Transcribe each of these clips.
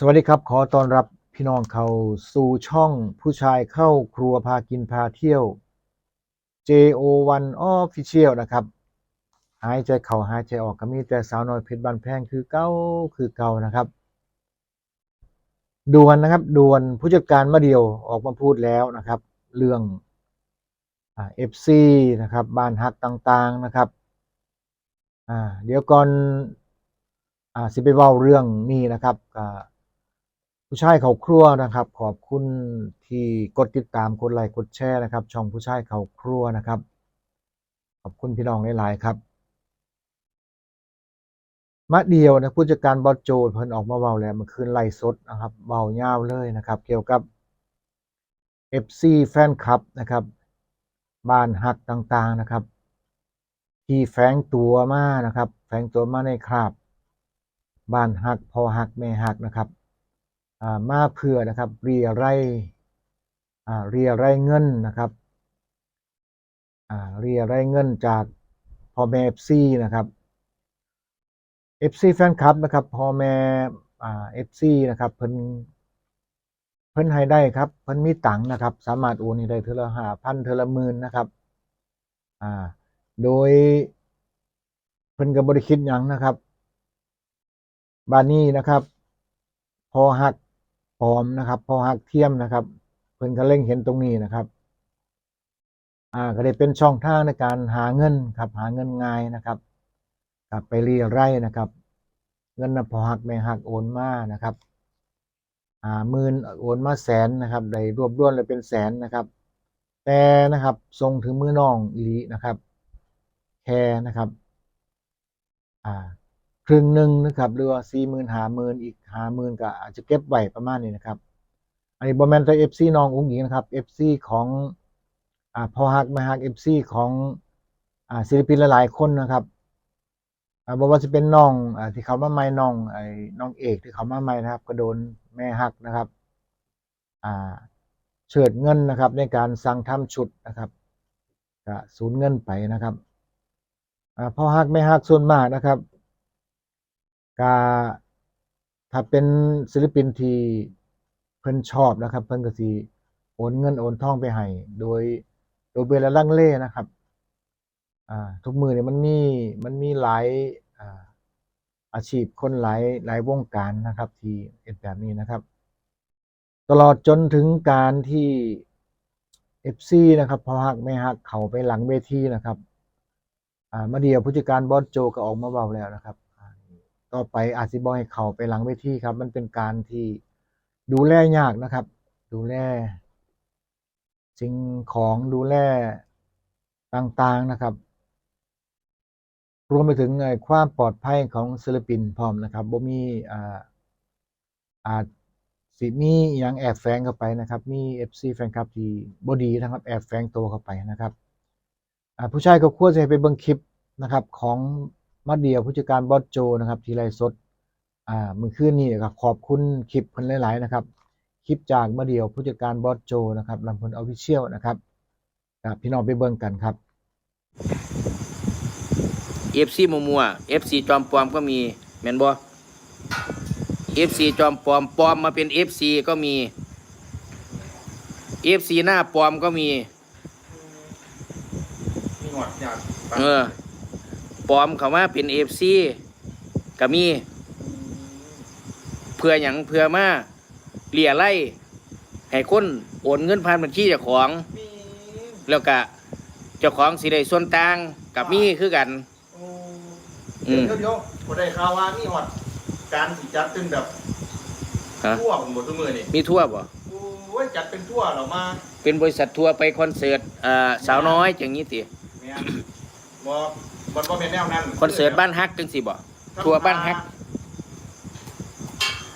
สวัสดีครับ ขอต้อนรับพี่น้องเข้าสู่ช่องผู้ชายเข้าครัวพากินพาเที่ยว JO1 Official นะครับ หายใจเข้าหายใจออกก็มีแต่สาวน้อยเพชรบันแพงคือเก้าคือเก่านะครับด่วนนะครับด่วนผู้จัดการมาเดียวออกมาพูดแล้วนะครับ เรื่องเอ่า FC นะครับบ้านฮักต่างๆนะครับเดี๋ยวก่อนอสิไปว้าเรื่องนี้นะครับ ผู้ชายเขาครัวนะครับ ขอบคุณที่กดติดตามกดไลค์กดแชร์นะครับ ช่องผู้ชายเขาครัวนะครับ ขอบคุณพี่น้องหลายๆครับมะเดียวนะผู้จัดการบอสโจเพิ่นออกมาเว้าแล้วมื่อคืนไล่สดนะครับเว้ายาวเลยนะครับ เกี่ยวกับ FC แฟนคลับนะครับ บ้านฮักต่างๆนะครับ ที่แฝงตัวมานะครับ แฝงตัวมาในคราบ บ้านฮักพอฮักแม่ฮักนะครับ มาเพื่อนะครับเรียไรเรียไรเงินนะครับเรียไรเงินจากพ่อแม่ FC นะครับ FC แฟนคลับนะครับพ่อแม่เอ่า FC นะครับเพิ่นเพิ่นให้ได้ครับเพิ่นมีตังนะครับ สามารถโอนให้ได้เทอละห้าพันเทอละหมื่นนะครับอ่าโดยเพิ่นก็บ่ได้คิดหยังนะครับ บานนี้นะครับ พอหัก พร้อมนะครับพอหักเทียมนะครับ เพิ่นก็เล็งเห็นตรงนี้นะครับ อ่าก็ได้เป็นช่องทางในการหาเงินครับหาเงินง่ายนะครับกลับไปเรียไร่นะครับ เงินนะพอหักแม่หักโอนมานะครับอ่าหมื่นโอนมาแสนนะครับได้รวบรวมเลยเป็นแสนนะครับ แต่นะครับส่งถึงมือน้องอีลีนะครับแค่นะครับ อ่า ครึ่งหนึ่งนะครับหรือว่าสี่หมื่นหาหมื่นอีกหาหมื่นก็อาจจะเก็บไว้ประมาณนี้นะครับ อันนี้บอแมนแต่เอฟซีน้องอุ้งหญิงนะครับเอฟซีของอ่าพอฮักมาฮักเอฟซีของอ่าศิลปินหลายๆคนนะครับอ่าบอกว่าจะเป็นน้องอ่าที่เขามาใหม่น้องไอ้น้องเอกที่เขามาใหม่นะครับ ก็โดนแม่ฮักนะครับอ่าเฉิดเงินนะครับ ในการสั่งทำชุดนะครับก็สูญเงินไปนะครับอ่าพอฮักไม่ฮักส่วนมากนะครับ ก็ถ้าเป็นศิลปินที่เพิ่นชอบนะครับ เพิ่นก็สิโอนเงินโอนทองไปให้โดยโดยเบลลังเล่นะครับอ่าทุกมือเนี่ยมันมีมันมีหลายอ่าอาชีพคนหลายหลายวงการนะครับ ที่เป็นแบบนี้นะครับ ตลอดจนถึงการที่ FC นะครับพอหักไม่หักเขาไปหลังเวทีนะครับ อ่ามาเดียวผู้จัดการบอสโจก็ออกมาเบาแล้วนะครับ ต่อไปอาจสิบอให้เขาไปหลังเวทีครับ มันเป็นการที่ดูแลยากนะครับ ดูแลสิ่งของดูแลต่างๆนะครับ รวมไปถึงความปลอดภัยของศิลปินพร้อมนะครับบ่มีอ่าอาจสิมีอย่างแอบแฝงเข้าไปนะครับ มี FC แฟนคลับที่บ่ดีนะครับ แอบแฝงตัวเข้าไปนะครับผู้ชายก็ควรจะให้ไปเบิ่งคลิปนะครับของ มาเดียวผู้จัดการบอสโจนะครับที่ไลฟ์สดอ่าเมื่อคืนนี้ครับขอบคุณคลิปเพิ่นหลายๆนะครับคลิปจากมาเดียวผู้จัดการบอสโจนะครับลำพลออฟฟิเชียลนะครับครับพี่น้องไปเบิ่งกันครับเอฟซีมัวมัวเอฟซีจอมปลอมก็มีแม่นบ่เอฟซีจอมปลอมปลอมมาเป็นเอฟซีก็มีเอฟซีหน้าปลอมก็มีมีหนวดอยากเออ ปลอมเขามาเป็นเอฟซีก็มี เพื่ออย่างเพื่อมาเลี่ยไล่ให้คนโอนเงินผ่านบัญชีเจ้าของมีแล้วก็เจ้าของสิได้ส่วนต่างกับมีคือกันโอ้อืมเดี๋ยวเดี๋ยวผมได้ข่าวว่ามีหอดการสิจัดเป็นแบบฮะ ทั่วหมดทุกมือนี่มีทั่วบ่โอ้ยจัดเป็นทั่วเหรามาเป็นบริษัททัวร์ไปคอนเสิร์ตเอ่อสาวน้อยอย่างนี้ติแม่นบ่ บ่บ่เป็นแนวนั้นคอนเสิร์ตบ้านฮักจังสิบ่ทัวร์บ้านฮัก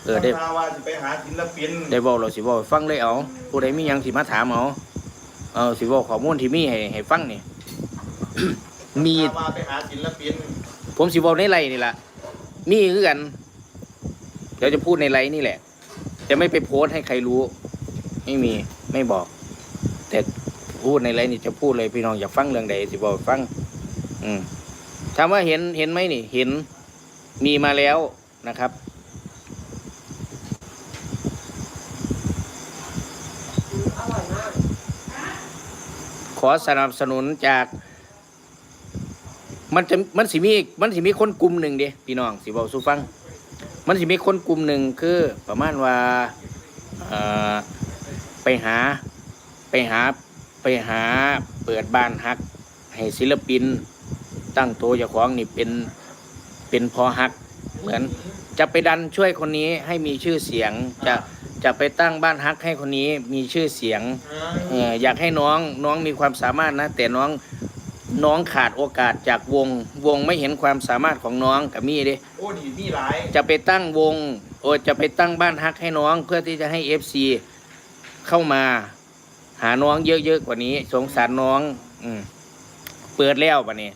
เออได้ทำท่าว่าสิไปหาศิลปินได้บอกเราสิบอกให้ฟังเลยเอาผู้ใดมีหยังสิมาถามเอาเออสิบอกข้อมูลที่มีให้ให้ฟังนี่ มีทำท่าว่าไปหาศิลปินผมสิบอกในไลน์นี่แหละมีคือกัน เดี๋ยวจะพูดในไลน์นี่แหละ จะไม่ไปโพสต์ให้ใครรู้ ไม่มีไม่บอก แต่พูดในไลน์นี่จะพูดเลยพี่น้องอยากฟังเรื่องใดสิบอกให้ฟัง อืม ถามว่าเห็นเห็นไหมนี่เห็นมีมาแล้วนะครับ ขอสนับสนุนจากมันจะมันสิมีมันสิมีคนกลุ่มหนึ่งเดียพี่น้องสิบอกสู้ฟัง มันสิมีคนกลุ่มหนึ่งคือประมาณว่าไปหาไปหาไปหาเปิดบ้านฮักให้ศิลปิน ตั้งตัวเจ้าของนี่เป็นเป็นพอฮัก เหมือน จะไปดันช่วยคนนี้ให้มีชื่อเสียงจะจะไปตั้งบ้านฮักให้คนนี้มีชื่อเสียงเอออยากให้น้องน้องมีความสามารถนะ แต่น้องน้องขาดโอกาสจากวง วงไม่เห็นความสามารถของน้องกับมี่เด้โอ้ดีมีหลายจะไปตั้งวงโอ้จะไปตั้งบ้านฮักให้น้อง เพื่อที่จะให้เอฟซีเข้ามา หาน้องเยอะๆกว่านี้ สงสารน้อง อืมเปิดแล้วบัดนี้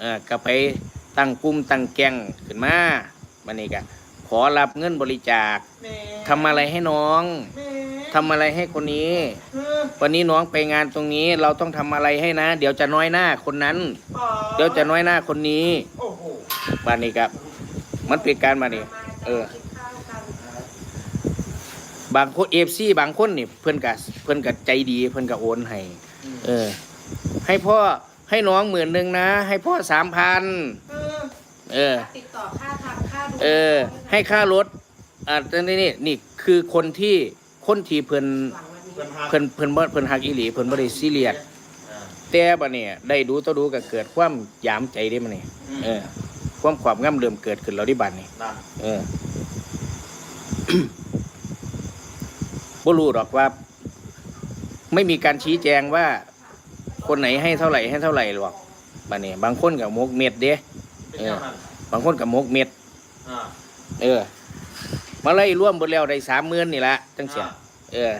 เออก็ไปตั้งกลุ่มตั้งแก๊งขึ้นมาบัดนี้ก็ขอรับเงินบริจาคแม่ทำอะไรให้น้องแม่ทำอะไรให้คนนี้ เออวันนี้น้องไปงานตรงนี้เราต้องทำอะไรให้นะ เดี๋ยวจะน้อยหน้าคนนั้น ป๋าเดี๋ยวจะน้อยหน้าคนนี้โอ้โหบ้านนี้ครับ มันเป็นการมานี่เออบางคนเอฟซีบางคนนี่เพื่อนกับเพื่อนกับใจดีเพื่อนกับโอนให้เออ ให้พ่อ ให้น้องหมื่นหนึ่งนะ ให้พ่อสามพันเออเออ ติดต่อค่าทำค่าดูเออ ให้ค่ารถอ่าแต่นี่นี่นี่คือคนที่คนที่เพื่อนหวังวันนี้เพิ่นหาเพื่อนเพื่อนบ่เพื่อนฮักอีหลีเพื่อนบ่ได้ซีเรียสอ่าแต่บัดเนี่ยได้ดูต่อดูก็เกิดความยามใจได้มันนี่อืมเออ ความความง่ำเริ่มเกิดขึ้นแล้วที่บัดนี่นั่นเออบ่รู้หรอกว่า ไม่มีการชี้แจงว่า คนไหนให้เท่าไหร่ให้เท่าไหร่หรอกบัดนี้บางคนกับมกเม็ดเด้เป็นเจ้านั่นบางคนกับมกเม็ด อ่าเออ มาไล่ร่วมเบนแล้วได้สามหมื่นนี่ละจังเสียอ่าเออ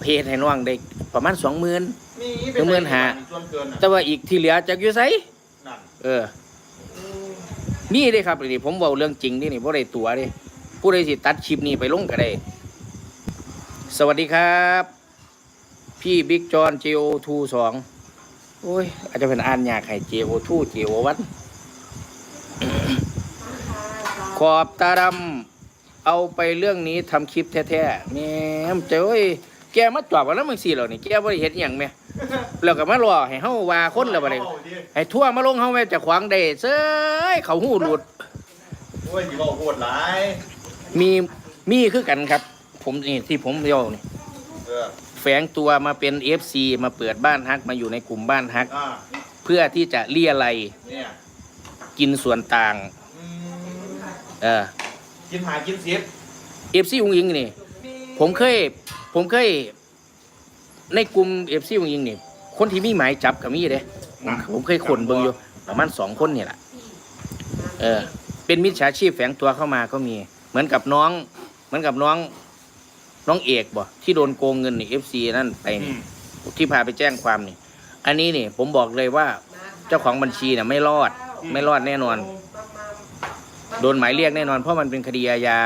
เพจให้น้องได้ประมาณสองหมื่นมีเพิ่นหา ส่วนเกินน่ะแต่ว่าอีกที่เหลือจากอยู่ไสนั่นเออนี่เด้ครับนี่ผมบอกเรื่องจริงนี่นี่บ่ได้ตัวเด้ผู้ใดสิตัดคลิปนี้ไปลงก็ได้ สวัสดีครับ พี่บิ๊กจอน JO2 สอง โอ้ย อาจจะเป็นอ่านยากให้ JO2 JO1 ขอบตาดำเอาไปเรื่องนี้ทำคลิปแท้ๆแม่มเจ้ยแกมาจอบกันแล้วมึงสิเหล่านี่แกบ่ได้เฮ็ดหยังแม่แล้วก็มารอให้เฮาว่าคนแล้วบ่ได้โอ้ยให้ทั่วมาลงเฮาแม่จะขวางได้เซ้ยเขาหูหลุดโอ้ยสิบอกโหดหลายมีมีคือกันครับ ผมนี่ที่ผมเดียวนี่เออ แฝงตัวมาเป็น FC มาเปิดบ้านฮักมาอยู่ในกลุ่มบ้านฮัก อ่าเพื่อที่จะเลี่ยไรเนี่ยกินส่วนต่างอืมเออ กินหากินเสียบ FC อุ้งอิงนี่ ผมเคย ผมเคย ในกลุ่ม FC อุ้งอิงนี่ คนที่มีหมายจับกับมีเด้ผมผมเคยคนเบิ่งอยู่ประมาณสองคนนี่แหละเออ เป็นมิจฉาชีพแฝงตัวเข้ามาก็มี เหมือนกับน้อง เหมือนกับน้อง น้องเอกบ่ที่โดนโกงเงินนี่เอฟซีนั่นไปอืนี่มที่พาไปแจ้งความนี่ อันนี้นี่ ผมบอกเลยว่า เจ้าของบัญชีเนี่ยไม่รอด ไม่รอดแน่นอน โดนหมายเรียกแน่นอน เพราะมันเป็นคดีอาญา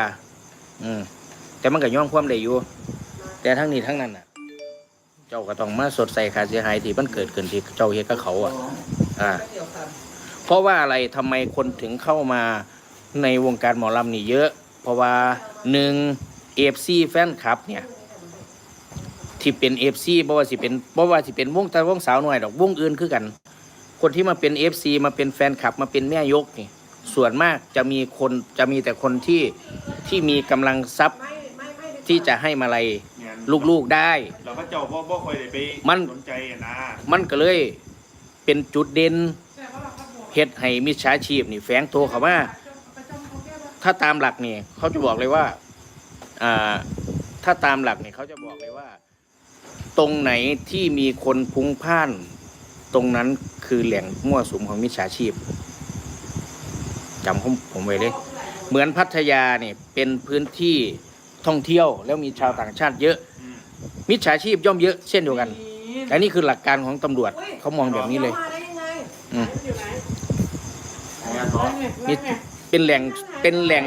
อืมแต่มันก็ย่อมความได้อยู่แต่ทั้งนี้ทั้งนั้นน่ะ เจ้าก็ต้องมาสดใส่ค่าเสียหายที่มันเกิดขึ้นที่เจ้าเฮ็ดกับเขาอะ อ่า เพราะว่าอะไรทำไมคนถึงเข้ามาในวงการหมอลำนี่เยอะ เพราะว่าหนึ่ง เอฟซีแฟนคลับเนี่ย ที่เป็นเอฟซีบ่ว่าสิเป็นบ่ว่าสิเป็นวงแต่วงสาวหน่อยดอกวงอื่นคือกัน คนที่มาเป็นเอฟซีมาเป็นแฟนคลับมาเป็นแม่ยกนี่ ส่วนมากจะมีคนจะมีแต่คนที่ที่มีกำลังทรัพย์ที่จะให้มาลัยลูกๆได้ เราก็เจ้าบ่บ่ค่อยได้ไปมัน สนใจอะนะมันก็เลยเป็นจุดเด่นเฮ็ดให้มิจฉาชีพนี่แฝงตัวเขามาถ้าตามหลักนี่เขาจะบอกเลยว่าอ่า ถ้าตามหลักนี่เขาจะบอกเลยว่า ตรงไหนที่มีคนพลุงพล่าน ตรงนั้นคือแหล่งมั่วสุมของมิจฉาชีพจำผมผมไว้เลย เหมือนพัทยาเนี่ยเป็นพื้นที่ท่องเที่ยว แล้วมีชาวต่างชาติเยอะอืมมิจฉาชีพย่อมเยอะเช่นเดียวกันอันนี้คือหลักการของตำรวจเขามองแบบนี้เลยมาได้ยังไงอืมอยู่ไหนงานเนาะนี่เป็นแหล่งเป็นแหล่ง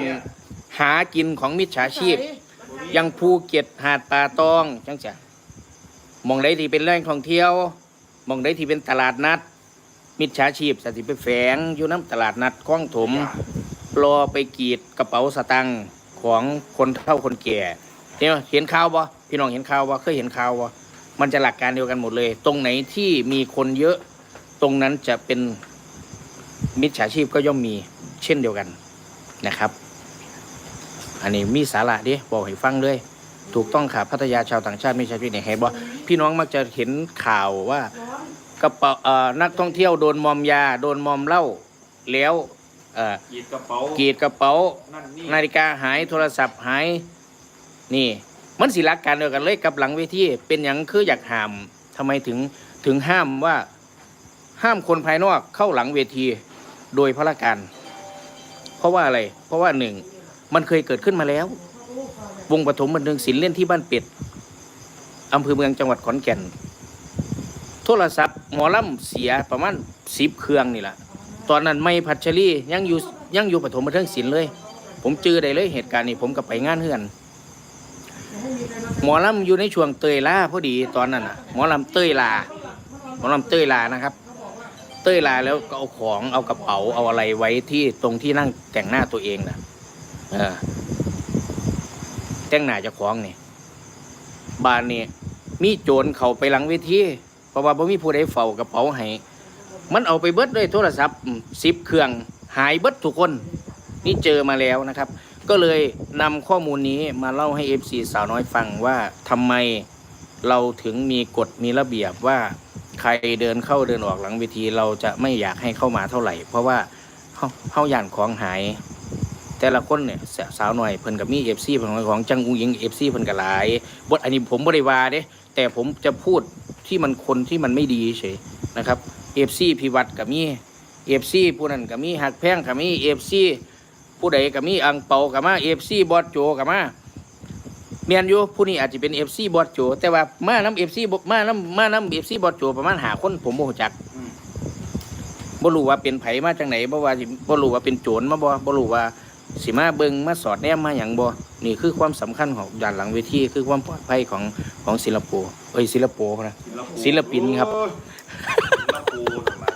หากินของมิจฉาชีพอ ยังภูเก็ตหาดป่าตองจังจ้ะมองได้ที่เป็นแหล่งท่องเที่ยวมองได้ที่เป็นตลาดนัด มิจฉาชีพสถิไปแฝงอยู่น้ำตลาดนัดคลองถมรอไปกรีดกระเป๋าสตังค์ของคนเฒ่าคนแก่เนี่ยเห็นข่าวบ่พี่น้องเห็นข่าวบ่เคยเห็นข่าวบ่มันจะหลักการเดียวกันหมดเลย ตรงไหนที่มีคนเยอะตรงนั้นจะเป็นมิจฉาชีพก็ย่อมมีเช่นเดียวกันนะครับ อันนี้มีสาระดิบอกให้ฟังเลย ถูกต้องค่ะพัทยาชาวต่างชาติไม่ใช่พี่เนี่ยเห็นบ่พี่น้องมักจะเห็นข่าวว่ากระเป๋าเอ่อนักท่องเที่ยวโดนมอมยา โดนมอมเหล้าแล้วเอ่อหยิบกระเป๋ากรีดกระเป๋า นั่นนี่นาฬิกาหายโทรศัพท์หายนี่ มันสิรักการเดียวกันเลยกับหลังเวทีเป็นอย่างคืออยากห้ามทำไมถึงถึงห้ามว่าห้ามคนภายนอกเข้าหลังเวทีโดยพระการ เพราะว่าอะไร เพราะว่าหนึ่ง มันเคยเกิดขึ้นมาแล้ว วงปฐมบันเทิงศิลป์เล่นที่บ้านเป็ดอำเภอเมืองจังหวัดขอนแก่น โทรศัพท์หมอลำเสียประมาณสิบเครื่องนี่แหละตอนนั้นไม่พัชรียังอยู่ยังอยู่ปฐมบันเทิงศิลป์เลย ผมเจอได้เลยเหตุการณ์นี้ผมกับไปงานเฮือน หมอลำอยู่ในช่วงเตยลาพอดีตอนนั้นอะ หมอลำเตยลาหมอลำเตยลานะครับ เตยลาแล้วก็เอาของเอากระเป๋าเอาอะไรไว้ที่ตรงที่นั่งแต่งหน้าตัวเองนะ เออแต่งหน้าจะคล้าของนี่บ้านนี่มีโจรเขาไปหลังเวทีเพราะว่าบ่มีผู้ใดเฝ้ากระเป๋าให้มันเอาไปเบิดด้วยโทรศัพท์สิบเครื่องหายเบิดทุกคน นี่เจอมาแล้วนะครับ ก็เลยนำข้อมูลนี้มาเล่าให้ FC สาวน้อยฟังว่าทำไมเราถึงมีกฎมีระเบียบว่าใครเดินเข้าเดินออกหลังเวทีเราจะไม่อยากให้เข้ามาเท่าไหร่ เพราะว่าเฮาเฮาย่านของหาย แต่ละคนเนี่ยสสาวหน่อยเพิ่นกับมีเอฟซีเพิ่นของจังอุงยิงเอฟซีเพิ่นกับหลายบทอันนี้ผมบริวาเด้แต่ผมจะพูดที่มันคนที่มันไม่ดีเฉยนะครับเอฟซีพิวัตรกับมีเอฟซีผู้นั้นกับมีหักแพงกับมีเอฟซีผู้ใดกับมีอังเปากับมาเอฟซีบอสโจกับมาเมียนอยู่ผู้นี้อาจจะเป็นเอฟซีบอสโจ แต่ว่ามาน้ำเอฟซีมาน้ำมาน้ำเอฟซีบอสโจประมาณหาคนผมโมโหจักอืมบ่รู้ว่าเป็นไผมาจากไหนบ่ว่าสิบ่รู้ว่าเป็นโจรมาบ่บ่รู้ว่า สิมาเบิ่งมาสอดแนมมาหยังบ่นี่คือความสำคัญของด้านหลังเวทีคือความปลอดภัยของของศิลปินเอ้ยศิลปโนะศิลปินครับโอ้ยศิลปูนั่นล่ะ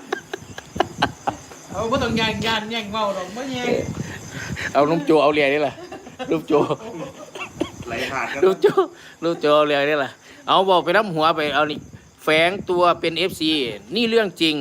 เอาไม่ต้องยานยานแย่งเมาหรอกไม่แย่งเอาลุงโจเอาเรียนี่ล่ะลุงโจไหลขาดกันลุงโจลุงโจเอาเรียนี่ล่ะเอาบอกไปน้ำหัวไปเอานี่แฝงตัวเป็น FC นี่เรื่องจริง